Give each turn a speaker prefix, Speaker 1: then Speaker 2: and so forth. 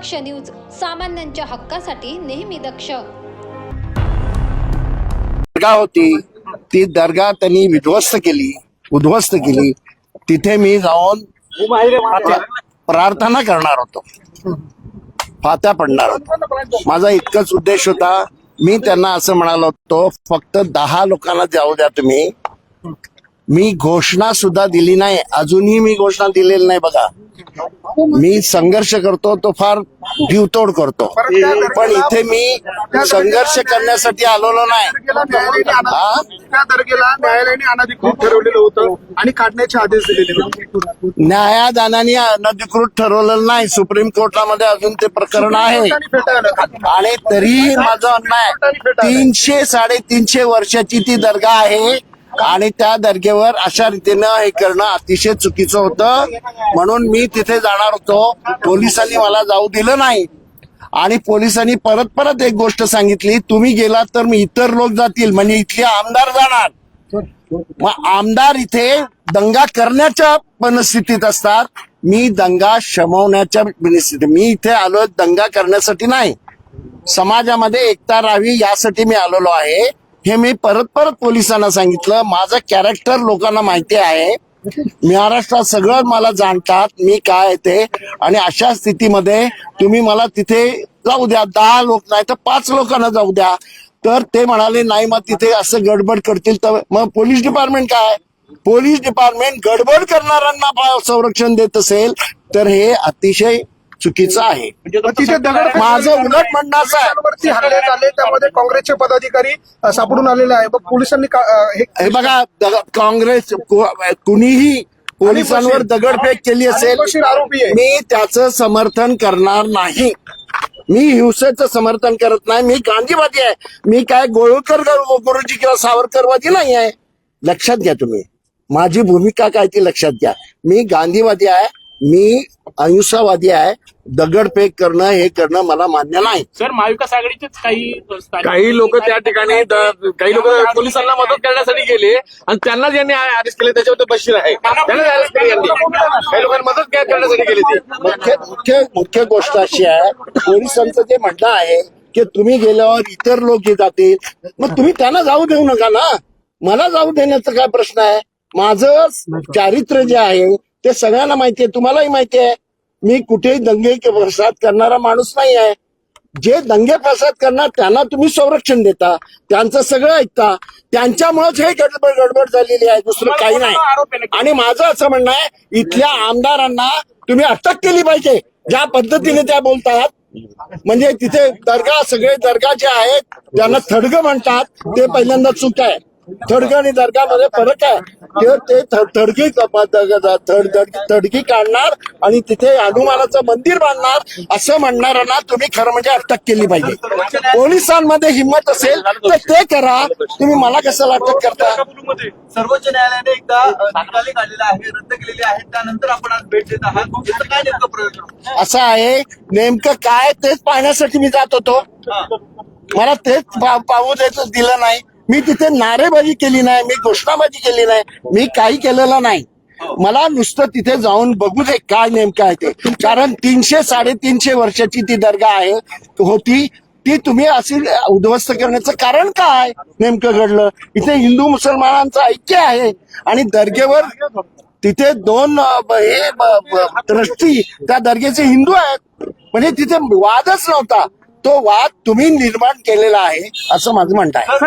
Speaker 1: दक्ष news सामान्यांच्या हक्कासाठी नेहमी दक्ष.
Speaker 2: दर्गा होती. ती दर्गा त्यांनी विध्वस्त केली उद्ध्वस्त केली. तिथे मी जाऊन प्रार्थना करणार होतो. फात्या पडणार होतो. माझा इतकाच उद्देश होता मी त्यांना असं म्हणालो होतो फक्त दहा लोकांना जाऊ द्या तुम्ही. मी घोषणा सुद्धा दिली नाही. अजूनही मी घोषणा दिलेली नाही बघा. मी संघर्ष करतो तो फार जीवतोड करतो. पण इथे मी संघर्ष करण्यासाठी आलेलो नाही.
Speaker 3: त्या न्यायालयाने ठरवलेलं होतं आणि काढण्याचे आदेश दिलेले
Speaker 2: न्यायादानाने अनधिकृत ठरवलेलं नाही. सुप्रीम कोर्टामध्ये अजून ते प्रकरण आहे. आणि तरी माझं म्हणणं आहे तीनशे साडेतीनशे वर्षाची ती दर्गा आहे. आणि त्या दर्गेवर अशा रीतीनं हे करणं अतिशय चुकीचं होतं. म्हणून मी तिथे जाणार होतो. पोलिसांनी मला जाऊ दिलं नाही. आणि पोलिसांनी परत परत एक गोष्ट सांगितली. तुम्ही गेलात तर मी इतर लोक जातील. म्हणजे इथले आमदार जाणार. मग आमदार इथे दंगा करण्याच्या मनस्थितीत असतात. मी दंगा शमवण्याच्या मनस्थितीत. मी इथे आलो दंगा करण्यासाठी नाही. समाजामध्ये एकता राहावी यासाठी मी आलेलो आहे. हे मी परत परत पोलिसांना सांगितलं. माझं कॅरेक्टर लोकांना माहिती आहे. महाराष्ट्रात सगळं मला जाणतात मी काय येते ते. आणि अशा स्थितीमध्ये तुम्ही मला तिथे जाऊ द्या. दहा लोक नाही तर पाच लोकांना जाऊ द्या. तर ते म्हणाले नाही मग तिथे असं गडबड करतील तर मग पोलीस डिपार्टमेंट काय? पोलीस डिपार्टमेंट गडबड करणाऱ्यांना संरक्षण देत असेल तर हे अतिशय चुकीचं आहे.
Speaker 3: दगड
Speaker 2: माझं उलट म्हणणं असं आहे.
Speaker 3: हल्ले झाले त्यामध्ये काँग्रेसचे पदाधिकारी सापडून आलेले आहे. मग पोलिसांनी हे
Speaker 2: बघा काँग्रेस कुणीही पोलिसांवर दगडफेक केली असेल. मी त्याचं समर्थन करणार नाही. मी हिंसेचं समर्थन करत नाही. मी गांधीवादी आहे. मी काय गोळकर गुरुजी किंवा सावरकरवादी नाही आहे. लक्षात घ्या तुम्ही. माझी भूमिका काय ती लक्षात घ्या. मी गांधीवादी आहे. मी अहिंसावादी आहे. दगडफेक करणं हे करणं मला मान्य नाही.
Speaker 4: सर महाविकास आघाडीचेच काही
Speaker 5: काही लोक त्या ठिकाणी द- काही लोक पोलिसांना मदत करण्यासाठी गेले आणि त्यांना ज्यांनी अरेस्ट केले त्याच्यावर बशीर आहे. त्यांना अरेस्ट केले यांनी. काही लोकांनी मदत काय करण्यासाठी गेले ते.
Speaker 2: मुख्य मुख्य मुख्य गोष्ट अशी आहे पोलिसांचं जे म्हणणं आहे की तुम्ही गेल्यावर इतर लोक हे जातील मग तुम्ही त्यांना जाऊ देऊ नका ना. मला जाऊ देण्याचा काय प्रश्न आहे? माझं चारित्र्य जे आहे ते सगळ्यांना माहिती आहे तुम्हालाही माहिती आहे मी कुठेही दंगे फसाद करणारा माणूस नाही आहे जे दंगे फसाद करणार त्यांना तुम्ही संरक्षण देता त्यांचं सगळं ऐकता. त्यांच्यामुळेच हे गडबड गडबड झालेली आहे दुसरं काही नाही. आणि माझं असं म्हणणं आहे इथल्या आमदारांना तुम्ही अटक केली पाहिजे. ज्या पद्धतीने त्या बोलतात म्हणजे तिथे दर्गा सगळे दर्गा जे आहेत त्यांना थडग म्हणतात ते पहिल्यांदा चूक आहे. थडग आणि दर्गामध्ये फरक आहे. ते ते थ- थडगी थड- थड- थडगी काढणार आणि तिथे हनुमानाचं मंदिर बांधणार असं म्हणणाऱ्यांना तुम्ही खरं म्हणजे अटक केली पाहिजे. पोलिसांमध्ये हिंमत असेल तर ते करा. तुम्ही मला कशाला अटक करता?
Speaker 6: सर्वोच्च न्यायालयाने एकदा निकाले काढलेले आहे रद्द केलेले आहेत त्यानंतर आपण आज भेट देत आहात. काय नेमकं प्रयोजन
Speaker 2: असं आहे. नेमकं काय तेच पाहण्यासाठी मी जात होतो. मला तेच पाहू द्यायचं दिलं नाही. मी तिथे नारेबाजी केली नाही मी घोषणाबाजी केली नाही मी काही केलेलं नाही. मला नुसतं तिथे जाऊन बघू दे काय नेमकं आहे ते. कारण तीनशे साडेतीनशे वर्षाची ती दर्गा आहे होती. ती तुम्ही अशी उद्ध्वस्त करण्याचं कारण काय नेमकं घडलं? इथे हिंदू मुसलमानांचं ऐक्य आहे आणि दर्गेवर तिथे दोन हे ट्रस्टी त्या दर्गेचे हिंदू आहेत. म्हणजे तिथे वादच नव्हता. तो वाद तुम्ही निर्माण केलेला आहे असं माझं म्हणत आहे.